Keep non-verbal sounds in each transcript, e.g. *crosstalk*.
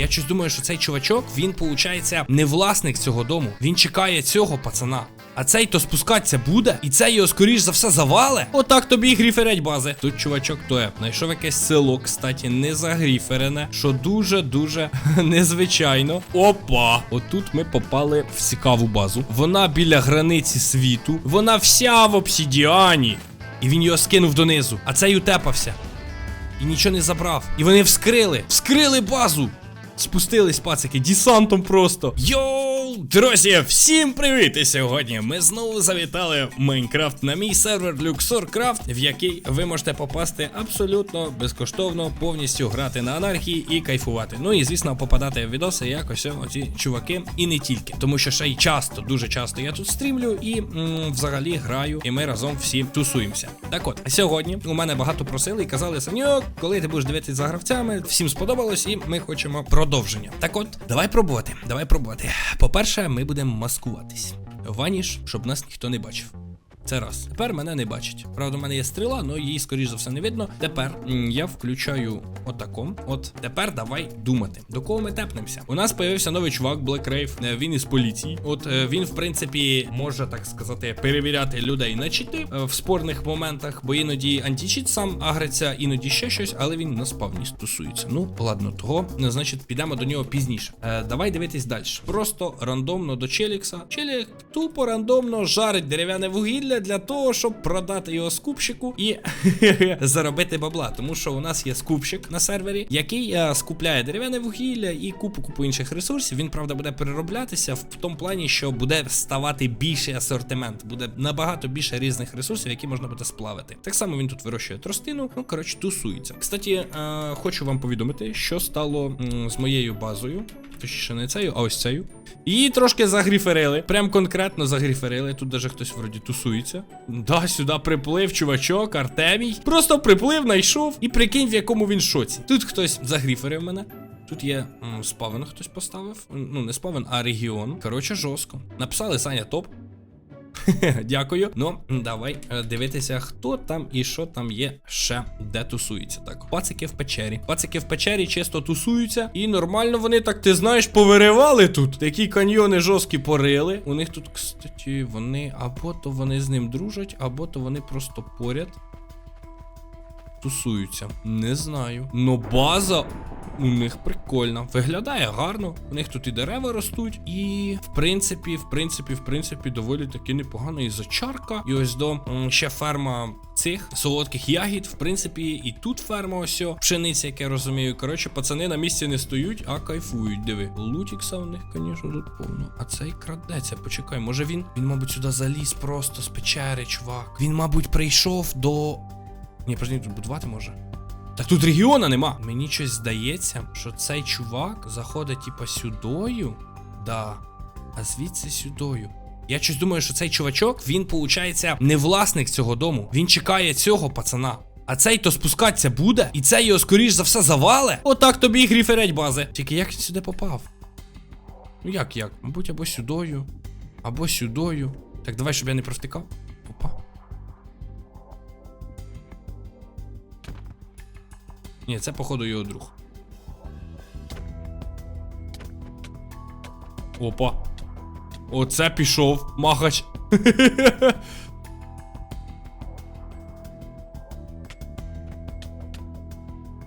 Я щось думаю, що цей чувачок, він, виходить, не власник цього дому. Він чекає цього пацана. А цей то спускатися буде, і цей його, скоріш за все, завале. Отак тобі і гріферять бази. Тут чувачок тоє. Знайшов якесь село, кстати, не загріферене, що дуже-дуже *laughs* незвичайно. Опа! Отут ми попали в цікаву базу. Вона біля границі світу. Вона вся в обсідіані. І він його скинув донизу. А цей утепався. І нічого не забрав. І вони вскрили. Вскрили базу. Спустились пацики десантом просто. Йоу, друзі, всім привіт! І сьогодні ми знову завітали в Майнкрафт на мій сервер LuxorCraft, в який ви можете попасти абсолютно безкоштовно, повністю грати на анархії і кайфувати. Ну і звісно, попадати в відоси, як ось оці чуваки, і не тільки. Тому що ще й часто, дуже часто я тут стрімлю і м, взагалі граю, і ми разом всі тусуємося. Так от, сьогодні у мене багато просили і казали, Саньок, коли ти будеш дивитися за гравцями, всім сподобалось, і ми хочемо продовження. Так от, давай пробувати, давай пробувати. По-перше, ми будемо маскуватись. Ваніш, щоб нас ніхто не бачив. Це раз. Тепер мене не бачать. Правда, в мене є стріла, але її, скоріш за все, не видно. Тепер я включаю отаком. От тепер давай думати. До кого ми тепнемося? У нас появився новий чувак, Black Rave. Е, Він із поліції. От е, він, в принципі, може так сказати, перевіряти людей на чіти е, в спорних моментах, бо іноді античіт сам агриться, іноді ще щось, але він на спавні стосується. Ну, ладно, того, значить, підемо до нього пізніше. Давай дивитись далі. Просто рандомно до Челікса. Челік тупо рандомно жарить дерев'яне вугілля для того, щоб продати його скупщику і *laughs* заробити бабла. Тому що у нас є скупщик на сервері, який е, скупляє дерев'яне вугілля і купу купу інших ресурсів. Він правда буде перероблятися в тому плані, що буде ставати більший асортимент, буде набагато більше різних ресурсів, які можна буде сплавити. Так само він тут вирощує тростину. Ну коротше, тусується. Кстати, е, хочу вам повідомити, що стало з моєю базою. Точніше, не цею, а ось цею. Її трошки загріферили. Прям конкретно загріферили. Тут даже хтось вроді тусується. Да, сюди приплив чувачок, Артемій. Просто приплив, знайшов і прикинь, в якому він шоці. Тут хтось загріферив мене. Тут є спавен, хтось поставив. Ну, не спавен, а регіон. Коротше, жорстко. Написали Саня топ. *laughs* Дякую. Ну, давай е, дивитися, хто там і що там є ще де тусується. Так, пацики в печері. Пацики в печері чисто тусуються, і нормально вони так, ти знаєш, повиривали тут. Такі каньйони жорсткі порили. У них тут, кстати, вони або то вони з ним дружать, або то вони просто поряд. Тусуються. Не знаю. Но база у них прикольна. Виглядає гарно. У них тут і дерева ростуть. І в принципі, в принципі, в принципі, доволі таки непогано і зачарка. І ось до ще ферма цих солодких ягід. В принципі, і тут ферма ось о, пшениці, як я розумію. Коротше, пацани на місці не стоють, а кайфують. Диви. Лутікса у них, звісно, тут повно. А цей крадеться. Почекай, може він. Він, мабуть, сюди заліз просто з печери, чувак. Він, мабуть, прийшов до. Ні, просто тут будувати може. Так тут регіона нема. Мені щось здається, що цей чувак заходить, типа, сюдою. Да. А звідси сюдою. Я щось думаю, що цей чувачок, він, виходить, не власник цього дому. Він чекає цього пацана. А цей то спускатися буде, і цей його, скоріш за все, завале. Отак тобі і гріферять бази. Тільки як він сюди попав? Ну як як? Мабуть, або сюдою, або сюдою. Так, давай, щоб я не провтикав. Ні, це, походу, його друг. Опа. Оце пішов. Магач. *laughs*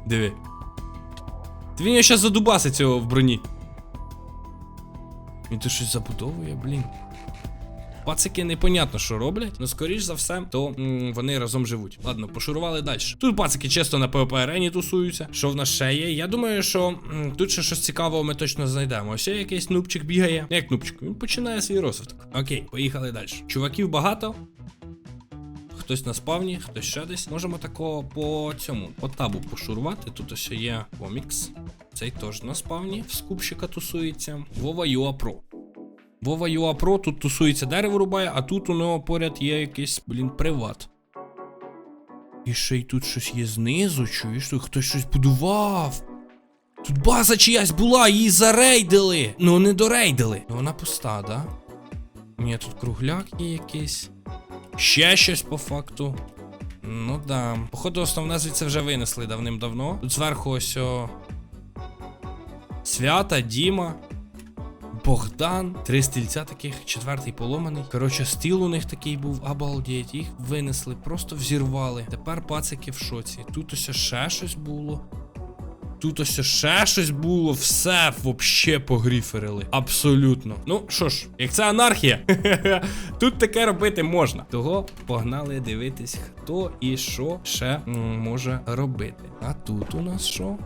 Диви. Ти він його щас задубасить цього в броні. Він тут щось забудовує, блін. Пацики непонятно, що роблять, але скоріш за все, то м, вони разом живуть. Ладно, пошурували далі. Тут пацики чисто на PvP арені тусуються. Що в нас ще є? Я думаю, що м, тут ще щось цікавого ми точно знайдемо. Ось є якийсь нубчик бігає. Як нубчик? Він починає свій розвиток. Окей, поїхали далі. Чуваків багато. Хтось на спавні, хтось ще десь. Можемо такого по цьому, по табу пошурувати. Тут ось є комікс. Цей теж на спавні. В скупщика тусується. Вова Юа Про. Вова Юа Про тут тусується дерево рубає, а тут у нього поряд є якийсь, блін, приват. І ще й тут щось є знизу, чуєш, тут хтось щось будував. Тут база чиясь була, її зарейдили. Ну, не дорейдили. Ну, вона пуста, да? Ні, тут кругляк є якийсь. Ще щось по факту. Ну да. Походу, основне звідси вже винесли давним-давно. Тут зверху ось о. Свята, Діма. Богдан, три стільця таких, четвертий поломаний. Коротше, стіл у них такий був, обалдеть. Їх винесли, просто взірвали. Тепер пацики в шоці. Тут ось ще щось було. Тут ось ще щось було, все вообще погріферили. Абсолютно. Ну що ж, як це анархія, *laughs* тут таке робити можна. Того погнали дивитись, хто і що ще може робити. А тут у нас що?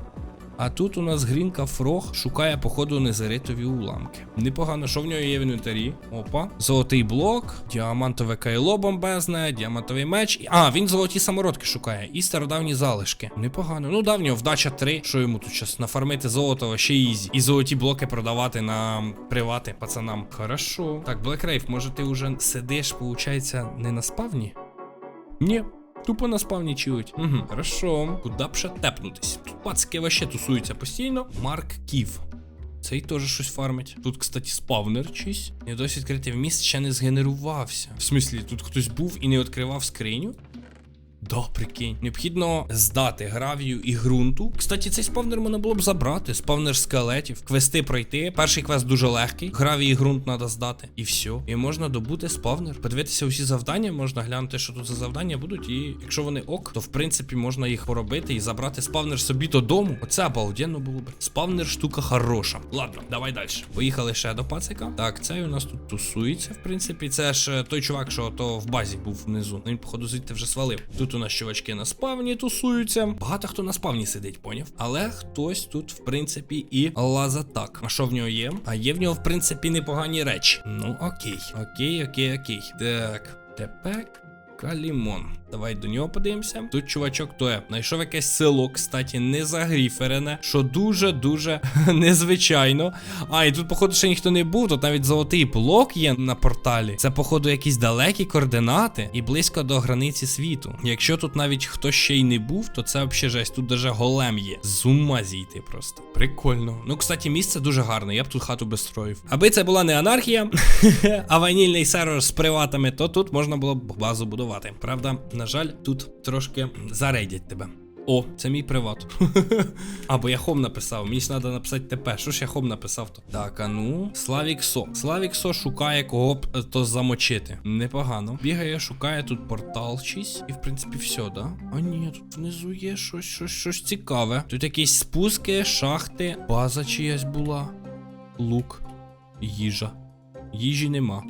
А тут у нас Грінка Фрог шукає, походу, незаритові уламки. Непогано, що в нього є в інвентарі. Опа. Золотий блок, діамантове кайло бомбезне, діамантовий меч. А, він золоті самородки шукає. І стародавні залишки. Непогано. Ну, да, в нього вдача 3. Що йому тут зараз нафармити золото ще ізі. І золоті блоки продавати на привати пацанам. Хорошо. Так, Black може ти вже сидиш, получається, не на спавні? Ні. Тупо на спавні чилить. Угу, хорошо. Куда б ще тепнутись? Тут пацки вообще тусуються постійно. Марк Ків. Цей теж щось фармить. Тут, кстати, спавнер чийсь. Не досі відкритий вміст ще не згенерувався. В смислі, тут хтось був і не відкривав скриню? Да, прикинь. Необхідно здати гравію і ґрунту. Кстати, цей спавнер можна було б забрати. Спавнер скелетів. Квести пройти. Перший квест дуже легкий. Гравій і ґрунт треба здати. І все. І можна добути спавнер. Подивитися усі завдання, можна глянути, що тут за завдання будуть. І якщо вони ок, то в принципі можна їх поробити і забрати спавнер собі додому. Оце обалденно було б. Спавнер штука хороша. Ладно, давай далі. Поїхали ще до пацика. Так, цей у нас тут тусується, в принципі. Це ж е, той чувак, що то в базі був внизу. Він, походу, звідти вже свалив. Тут у нас чувачки на спавні тусуються. Багато хто на спавні сидить, поняв? Але хтось тут, в принципі, і лазатак. А що в нього є? А є в нього, в принципі, непогані речі. Ну, окей. Окей, окей, окей. Так, тепер. Калімон. Давай до нього подивимося. Тут чувачок то є. Знайшов якесь село, кстати, не загріферене, що дуже-дуже *laughs* незвичайно. А, і тут, походу, ще ніхто не був. Тут навіть золотий блок є на порталі. Це, походу, якісь далекі координати і близько до границі світу. Якщо тут навіть хто ще й не був, то це взагалі жесть. Тут даже голем є. З ума зійти просто. Прикольно. Ну, кстати, місце дуже гарне. Я б тут хату би строїв. Аби це була не анархія, *laughs* а ванільний сервер з приватами, то тут можна було б базу будувати. Правда, на жаль, тут трошки зарейдять тебе. О, це мій приват. *laughs* Або я хом написав. Мені ж треба написати ТП. Що ж я хом написав то? Так, а ну. Славік Со. Славік Со шукає кого б е, то замочити. Непогано. Бігає, шукає тут портал чийсь. І в принципі все, да? А ні, тут внизу є щось, щось, щось цікаве. Тут якісь спуски, шахти, база чиясь була. Лук, їжа. Їжі нема.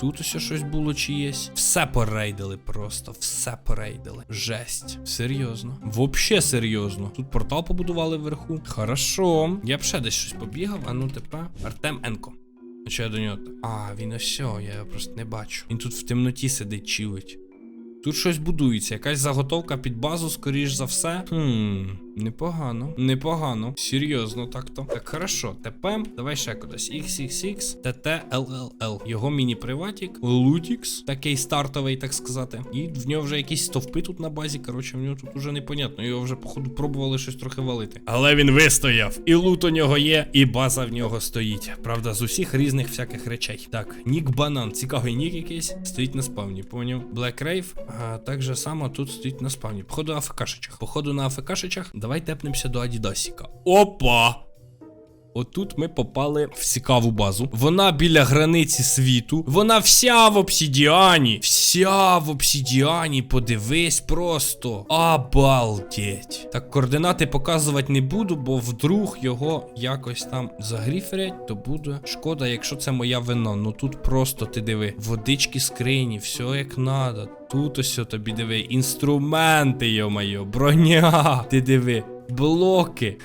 Тут усе щось було чиєсь. Все порейдили просто, все порейдили. Жесть. Серйозно. Вообще серйозно. Тут портал побудували вверху. Хорошо. Я б ще десь щось побігав, а ну тепер. Артем Енко. А Що я до нього? А, він ось, я його просто не бачу. Він тут в темноті сидить, чилить. Тут щось будується, якась заготовка під базу, скоріш за все. Хм, непогано. Непогано. Серйозно так-то. Так, хорошо. ТП. Давай ще кудись. XXX, TTLLL. Його міні-приватік. Лутікс. Такий стартовий, так сказати. І в нього вже якісь стовпи тут на базі. Коротше, в нього тут уже непонятно. Його вже, походу, пробували щось трохи валити. Але він вистояв. І лут у нього є, і база в нього стоїть. Правда, з усіх різних всяких речей. Так, Нік Банан. Цікавий нік якийсь. Стоїть на спавні, поняв? Black Rave. Так же само тут стоїть на спавні. Походу на АФКшичах. Походу на АФКшечах. Давай тепнемося до Адідасіка. Опа! Отут ми попали в цікаву базу. Вона біля границі світу. Вона вся в обсідіані. Вся в обсідіані. Подивись просто. Обалдеть. Так, координати показувати не буду, бо вдруг його якось там загріферять, то буде шкода, якщо це моя вина. Ну тут просто ти диви. Водички скрині, все як надо. Тут ось тобі диви. Інструменти, йо-майо, броня. Ти диви. Блоки.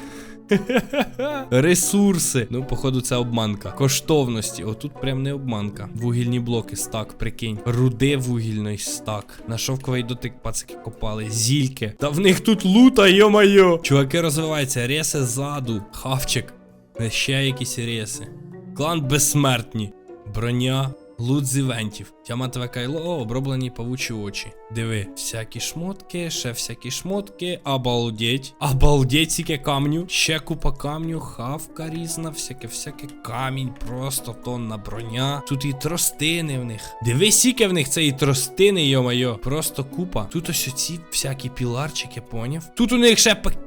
*laughs* Ресурси. Ну, походу, це обманка. Коштовності. Отут прям не обманка. Вугільні блоки, стак, прикинь. Руди вугільний стак. На шовковий дотик пацики копали. Зільки. Та в них тут лута, йо-майо. Чуваки розвиваються. Реси ззаду. Хавчик. Ще якісь реси. Клан безсмертні. Броня. Лут з івентів. Діамантове кайло, оброблені павучі очі. Диви, всякі шмотки, ще всякі шмотки. Обалдеть. Обалдеть, скільки камню. Ще купа камню, хавка різна, всяке, всяке камінь, просто тонна броня. Тут і тростини в них. Диви, скільки в них це і тростини, йо-майо. Просто купа. Тут ось оці всякі піларчики, поняв. Тут у них ще пак-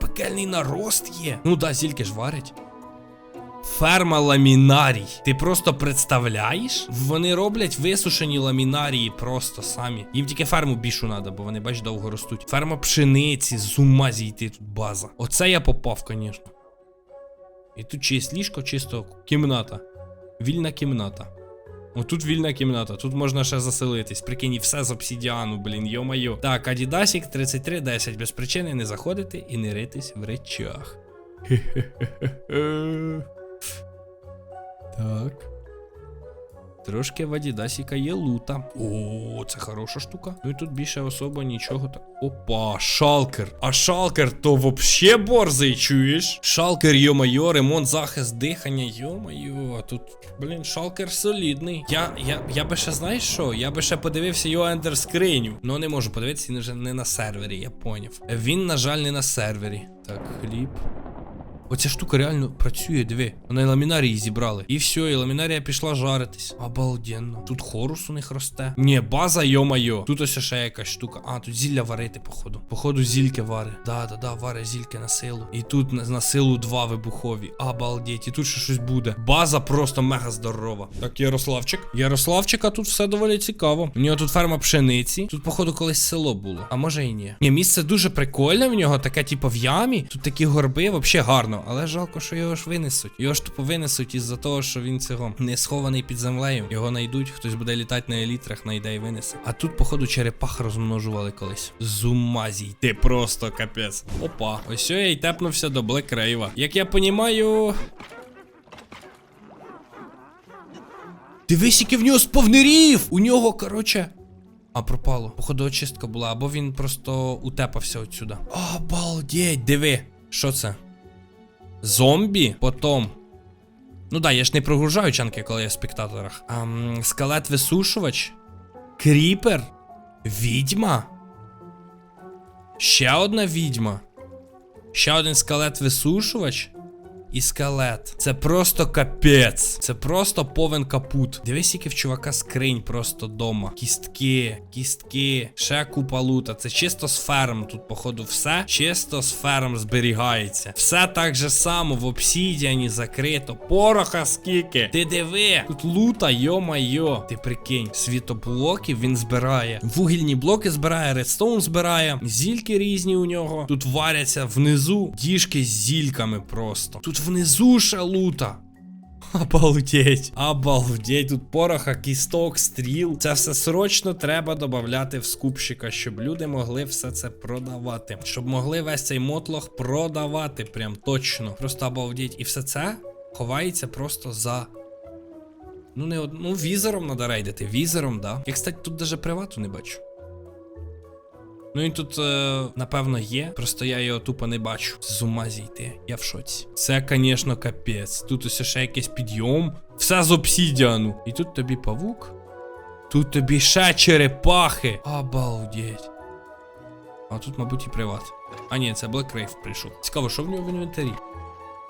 пекельний нарост є. Ну да, зільки ж варять. Ферма ламінарій. Ти просто представляєш? Вони роблять висушені ламінарії просто самі. Їм тільки ферму більшу треба, бо вони, бач, довго ростуть. Ферма пшениці, з ума зійти тут база. Оце я попав, звісно. І тут чиєсь ліжко, чисто кімната. Вільна кімната. Отут вільна кімната, тут можна ще заселитись. Прикинь, все з обсідіану, блін, йо-майо. Так, Адідасік 3310. Без причини не заходити і не ритись в речах. *laughs* Так. Трошки в Адідасіка є лута. О, це хороша штука. Ну і тут більше особо нічого так. Опа, шалкер. А шалкер то вообще борзий, чуєш? Шалкер, йо-майо, ремонт, захист, дихання, йо-майо. Тут, блін, шалкер солідний. Я, я, я би ще знаєш що? Я би ще подивився його ендер скриню. Ну не можу подивитися, він вже не на сервері, я поняв. Він, на жаль, не на сервері. Так, хліб. Оця штука реально працює, диви. Вони ламінарії зібрали. І все, і ламінарія пішла жаритись. Обалденно. Тут хорус у них росте. Ні, база, йо-майо. Тут ось ще якась штука. А, тут зілля варити, походу. Походу, зільки вари. Да, да, да, вари зільки на силу. І тут на, на силу два вибухові. Обалдеть. І тут ще щось буде. База просто мега здорова. Так, Ярославчик. Ярославчика тут все доволі цікаво. У нього тут ферма пшениці. Тут, походу, колись село було. А може і ні. Ні, місце дуже прикольне в нього, таке, типу, в ямі. Тут такі горби, взагалі гарно. Але жалко, що його ж винесуть. Його ж тупо винесуть із-за того, що він цього не схований під землею. Його знайдуть, хтось буде літати на елітрах, знайде і винесе. А тут, походу, черепах розмножували колись. Зумазій. Ти просто капець. Опа, ось я й тепнувся до Блек Рейва. Як я понімаю. Дивись, який в нього сповнерів! У нього, короче. А пропало. Походу, очистка була, або він просто утепався отсюда. Обалдеть, диви. Що це? Зомбі? Потом. Ну да, я ж не прогружаю чанки, коли я в спектаторах. Ам, скелет висушувач. Кріпер. Відьма. Ще одна відьма. Ще один скелет висушувач. І скелет. Це просто капець. Це просто повен капут. Дивись, який в чувака скринь просто дома. Кістки, кістки, ще купа лута. Це чисто з ферм. Тут, походу, все чисто з ферм зберігається. Все так же само в обсідіані закрито. Пороха скільки. Ти диви. Тут лута, йо-майо. Ти прикинь, світоблоків він збирає. Вугільні блоки збирає, редстоун збирає. Зільки різні у нього. Тут варяться внизу діжки з зільками просто. Тут внизу ще лута. Обалдеть, обалдеть, тут пороха, кісток, стріл. Це все срочно треба додати в скупщика, щоб люди могли все це продавати. Щоб могли весь цей мотлох продавати. Прям точно. Просто обалдеть. І все це ховається просто за. Ну, не од... ну, візором надо рейдити. Візором, да. Я, кстати, тут даже привату не бачу. Ну він тут, е, напевно, є. Просто я його тупо не бачу. З ума зійти. Я в шоці. Це, звісно, капець. Тут ось ще якийсь підйом. Все з обсідіану. І тут тобі павук. Тут тобі ще черепахи. Обалдеть. А тут, мабуть, і приват. А ні, це Black Rave прийшов. Цікаво, що в нього в інвентарі?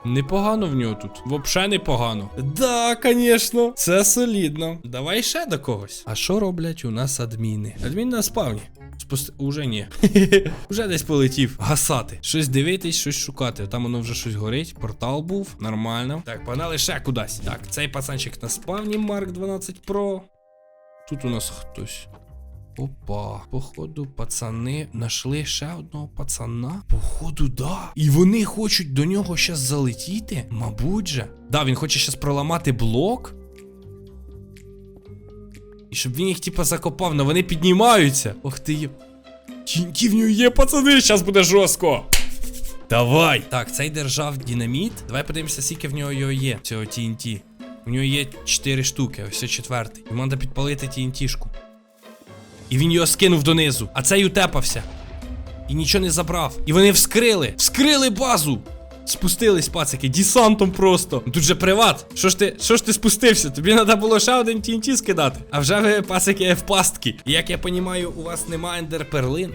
Непогано в нього тут. Вообще непогано. Да, звісно. Це солідно. Давай ще до когось. А що роблять у нас адміни? Адмін на спавні. Спусти... Уже ні. *laughs* Уже десь полетів. Гасати. Щось дивитись, щось шукати. Там воно вже щось горить. Портал був. Нормально. Так, погнали ще кудись. Так, цей пацанчик на спавні Марк 12 Pro. Тут у нас хтось. Опа, походу, пацани знайшли ще одного пацана. Походу, да. І вони хочуть до нього щас залетіти. Мабуть же. Да, він хоче щас проламати блок. Щоб він їх, типа, закопав, но вони піднімаються. Ох ти є. Тінті в нього є, пацани, щас буде жорстко. Давай. Так, цей держав динаміт. Давай подивимося, скільки в нього його є, цього TNT. У нього є 4 штуки, ось це четвертий. Йому треба підпалити TNT-шку. І він його скинув донизу. А цей утепався. І нічого не забрав. І вони вскрили. Вскрили базу. Спустились, пацики, десантом просто. Тут же приват. Що ж ти що ж ти спустився? Тобі треба було ще один TNT скидати. А вже ви, пацики, в пастки. Як я понімаю, у вас нема ендерперлин.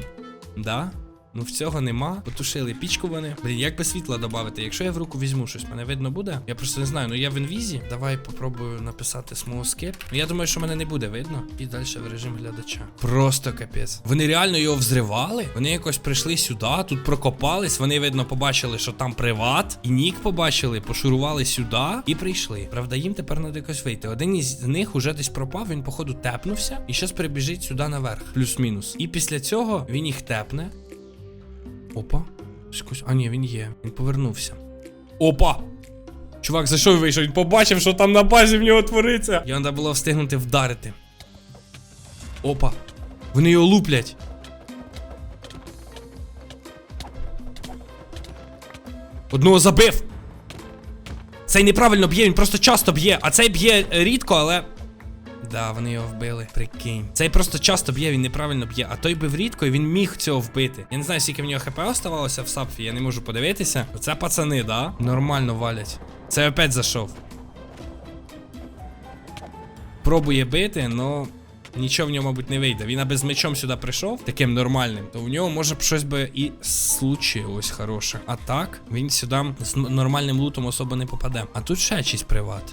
Да? Ну в цього нема. Потушили пічку вони. Блін, як би світла додати? Якщо я в руку візьму щось, мене видно буде. Я просто не знаю. Ну я в інвізі. Давай попробую написати смолоскип. Ну я думаю, що мене не буде видно. І далі в режим глядача. Просто капець. Вони реально його взривали. Вони якось прийшли сюди, тут прокопались. Вони, видно, побачили, що там приват. І нік побачили, пошурували сюди і прийшли. Правда, їм тепер треба якось вийти. Один із них уже десь пропав, він, походу, тепнувся і зараз перебіжить сюди наверх, плюс-мінус. І після цього він їх тепне. Опа. А ні, він є. Він повернувся. Опа! Чувак, зайшов і вийшов, він побачив, що там на базі в нього твориться. Його треба було встигнути вдарити. Опа. Вони його луплять. Одного забив. Цей неправильно б'є, він просто часто б'є, а цей б'є е, рідко, але. Да, вони його вбили. Прикинь. Цей просто часто б'є, він неправильно б'є, а той бив рідко, і він міг цього вбити. Я не знаю, скільки в нього хп оставалося в сапфі, я не можу подивитися. Оце пацани, да? Нормально валять. Це опять зайшов. Пробує бити, но нічого в нього, мабуть, не вийде. Він аби з мечом сюди прийшов, таким нормальним, то в нього може б щось би і случилось хороше. А так, він сюди з нормальним лутом особо не попаде. А тут ще чийсь приват.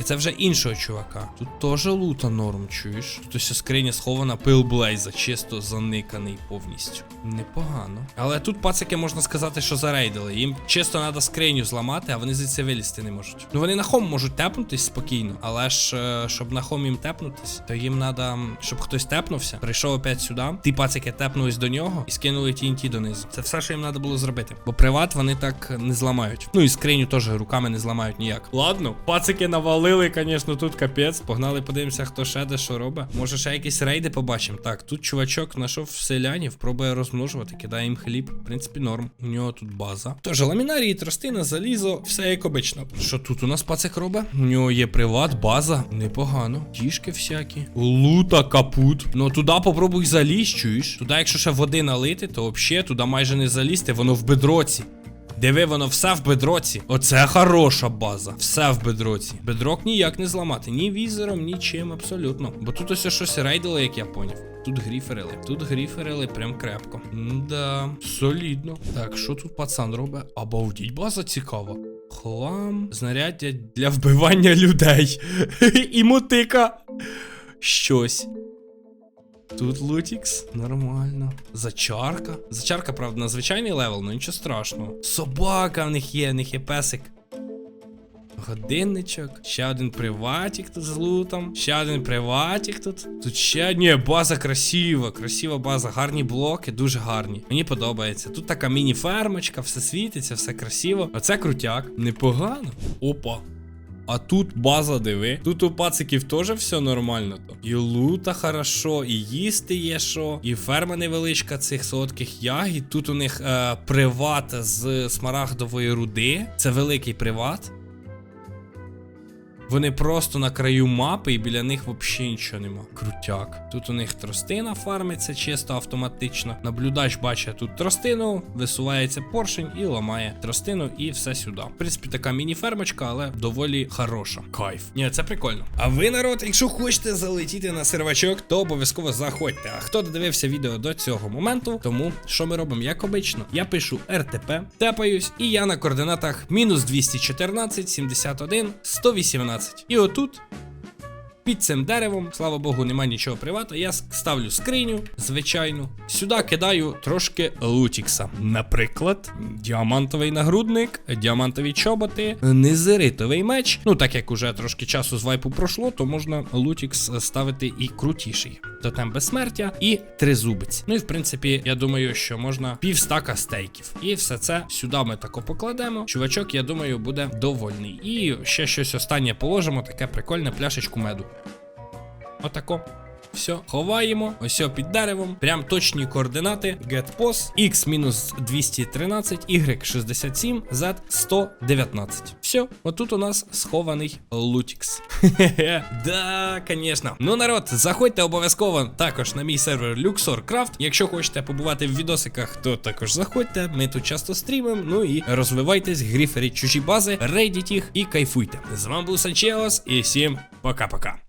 Тільки це вже іншого чувака. Тут теж лута норм, чуєш? Тут ось скриня схована пил Блейза, чисто заниканий повністю. Непогано. Але тут пацики можна сказати, що зарейдили. Їм чисто треба скриню зламати, а вони звідси вилізти не можуть. Ну вони на хом можуть тепнутись спокійно, але ж е, щоб на хом їм тепнутись, то їм треба, щоб хтось тепнувся, прийшов опять сюди. Ті пацики тепнулись до нього і скинули TNT донизу. Це все, що їм треба було зробити. Бо приват вони так не зламають. Ну і скриню теж руками не зламають ніяк. Ладно, пацики навалили, звісно, тут капець. Погнали, подивимося, хто ще де що робить. Може, ще якісь рейди побачимо. Так, тут чувачок знайшов селянів, пробує розмножувати, кидає їм хліб. В принципі, норм. У нього тут база. Тож, ламінарії, тростина, залізо, все як обично. Що тут у нас пацик робить? У нього є приват, база. Непогано. Тішки всякі. Лута, капут. Ну туди попробуй залізь, чуєш? Туди, якщо ще води налити, то взагалі туди майже не залізти, воно в бедроці. Диви, воно все в бедроці. Оце хороша база. Все в бедроці. Бедрок ніяк не зламати. Ні візером, ні чим, абсолютно. Бо тут ось щось рейдило, як я поняв. Тут гріферили. Тут гріферили прям крепко. Да, солідно. Так, що тут пацан робить? Обалдіть, база цікава. Хлам, знаряддя для вбивання людей. *laughs* І мотика. Щось. Тут лутікс, нормально. Зачарка. Зачарка, правда, на звичайний левел, ну нічого страшного. Собака в них є, в них є песик. Годинничок. Ще один приватик тут з лутом. Ще один приватик тут. Тут ще. Ні, база красива. Красива база. Гарні блоки, дуже гарні. Мені подобається. Тут така міні-фермочка, все світиться, все красиво. Оце крутяк. Непогано. Опа. А тут база, диви. Тут у пациків теж все нормально. То. І лута хорошо, і їсти є що, і ферма невеличка цих солодких ягід. Тут у них е, приват з смарагдової руди. Це великий приват. Вони просто на краю мапи і біля них взагалі нічого нема. Крутяк. Тут у них тростина фармиться чисто автоматично. Наблюдач бачить тут тростину, висувається поршень і ламає тростину і все сюди. В принципі, така міні-фермочка, але доволі хороша. Кайф. Ні, це прикольно. А ви, народ, якщо хочете залетіти на сервачок, то обов'язково заходьте. А хто додивився відео до цього моменту, тому що ми робимо, як обично, я пишу РТП, тепаюсь, і я на координатах мінус 214, 71, 118. І отут. Під цим деревом, слава Богу, нема нічого привату. Я ставлю скриню, звичайну. Сюди кидаю трошки лутікса. Наприклад, діамантовий нагрудник, діамантові чоботи, незеритовий меч. Ну, так як уже трошки часу з вайпу пройшло, то можна лутікс ставити і крутіший. Тотем безсмертя і тризубець. Ну і в принципі, я думаю, що можна півстака стейків. І все це сюди ми тако покладемо. Чувачок, я думаю, буде довольний. І ще щось останнє положимо, таке прикольне пляшечку меду. Отако. Все, ховаємо, ось під деревом. Прям точні координати. Get pos, X-213, y 67, z 119. Все, отут у нас схований лутікс. Да, звісно. Ну, народ, заходьте обов'язково також на мій сервер Luxor Craft. Якщо хочете побувати в відосиках, то також заходьте. Ми тут часто стрімимо. Ну і розвивайтесь, гріферіть чужі бази, рейдіть їх і кайфуйте. З вами був Санчеос, і всім пока-пока.